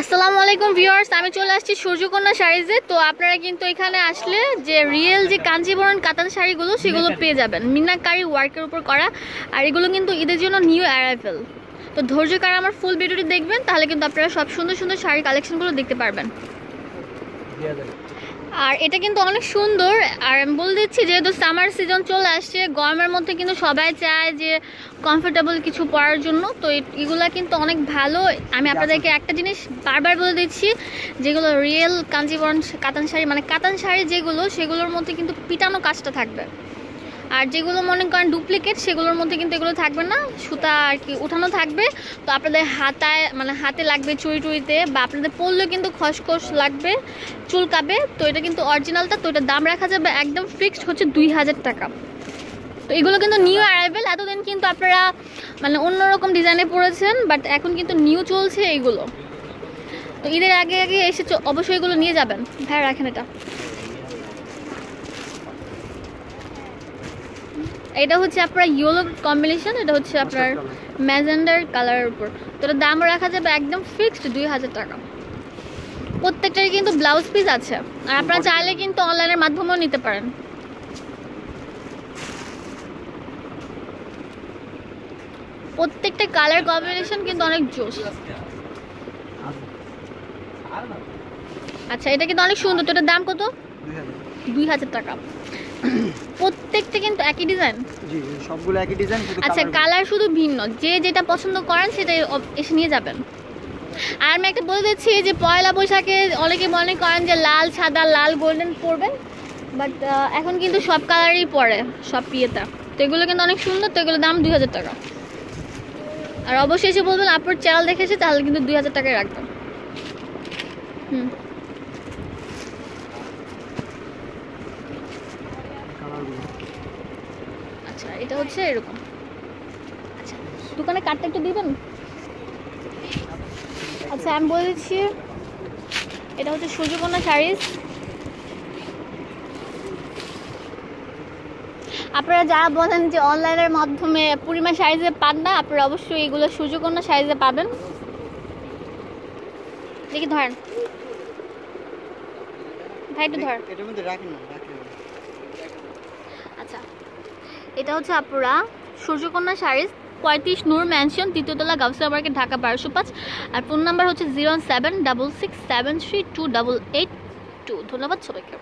আসসালামু আলাইকুম ভিউয়ার্স আমি চলে আসছি সূর্যকন্যা শাড়িজে। তো আপনারা কিন্তু এখানে আসলে যে রিয়েল যে কাঞ্জিবরণ কাতান শাড়িগুলো সেগুলো পেয়ে যাবেন। মিনাকারি ওয়ার্কের উপর করা। আর এগুলো কিন্তু ঈদের জন্য নিউ অ্যারাইভেল তো ধৈর্য কারা আমার ফুল ভিডিওটি দেখবেন তাহলে কিন্তু আপনারা সব সুন্দর সুন্দর শাড়ি কালেকশনগুলো দেখতে পারবেন। আর এটা কিন্তু অনেক সুন্দর। আর আমি বলে দিচ্ছি যেহেতু সামার সিজন চলে আসছে গরমের মধ্যে কিন্তু সবাই চায় যে কমফোর্টেবল কিছু পরার জন্য। তো এগুলো কিন্তু অনেক ভালো। আমি আপনাদেরকে একটা জিনিস বারবার বলে দিচ্ছি যেগুলো রিয়েল কাঞ্জিবরণ কাতান শাড়ি মানে কাতান শাড়ি যেগুলো সেগুলোর মধ্যে কিন্তু পিটানো কাজটা থাকবে। আর যেগুলো মনে করেন ডুপ্লিকেট সেগুলোর মধ্যে কিন্তু এগুলো থাকবে না। সুতা আর কি, উঠানো থাকবে। তো আপনাদের হাতায় মানে হাতে লাগবে চুরি টুরিতে বা আপনাদের পরলেও কিন্তু খসখস লাগবে, চুলকাবে। তো এটা কিন্তু অরিজিনালটা তো এটার দাম রাখা যাবে একদম ফিক্সড হচ্ছে দুই হাজার টাকা। তো এগুলো কিন্তু নিউ অ্যারাইভেল এতদিন কিন্তু আপনারা মানে অন্যরকম ডিজাইনে পড়েছেন বাট এখন কিন্তু নিউ চলছে এইগুলো তো ঈদের আগে আগে এসে অবশ্যই এগুলো নিয়ে যাবেন। হ্যাঁ রাখেন এটা। এটা হচ্ছে আপনার ইয়েলো কম্বিনেশন এটা হচ্ছে আপনার ম্যাজেন্ডার কালারের উপর। তো এটার দামও রাখা যাবে একদম ফিক্সড দুই হাজার টাকা। প্রত্যেকটারই কিন্তু ব্লাউজ পিস আছে। আর আপনারা চাইলে কিন্তু অনলাইনের মাধ্যমেও নিতে পারেন। প্রত্যেকটা কালার কম্বিনেশন কিন্তু অনেক জোশ আচ্ছা। এটা কিন্তু অনেক সুন্দর। তো এটার দাম কত? দুই হাজার টাকা। প্রত্যেকটা কিন্তু একই ডিজাইন জি সবগুলো একই ডিজাইন শুধু আচ্ছা কালার শুধু ভিন্ন। যে যেটা পছন্দ করেন সেটাই এসে নিয়ে যাবেন। আর আমি একটা বলে দিচ্ছি যে পয়লা বৈশাখে অনেকে মনে করেন যে লাল সাদা লাল গোল্ডেন পরবেন বাট এখন কিন্তু সব কালারই পরে সব পিয়েটা তো এগুলো কিন্তু অনেক সুন্দর তো এগুলোর দাম দুই হাজার টাকা। আর অবশ্যই এসে বলবেন আপনার চ্যানেল দেখেছে তাহলে কিন্তু দুই হাজার টাকায় রাখবেন। হুম কালারগুলো। আচ্ছা এটা হচ্ছে এরকম। আচ্ছা দোকানে কার্ডটা একটু দিবেন? আচ্ছা আমি বলে দিচ্ছি এটা হচ্ছে সূর্যকন্যা শাড়িজ আপনারা যারা বলেন যে অনলাইনের মাধ্যমে পূর্ণিমা সাইজে পান না, আপনারা অবশ্যই এগুলো সূর্যকন্যা সাইজে পাবেন। দেখি, ধরেন। ভাই, একটু ধরেন এটার মধ্যে রাখেন না রাখেন না। আচ্ছা এটা হচ্ছে আপুরা। সূর্যকন্যা শাড়িজ পঁয়ত্রিশ নূর ম্যানশন তৃতীয়তলা গাউসিয়া মার্কেট ঢাকা বারোশো পাঁচ। আর ফোন নাম্বার হচ্ছে zero seven double six seven three two double eight two ধন্যবাদ সবাইকে।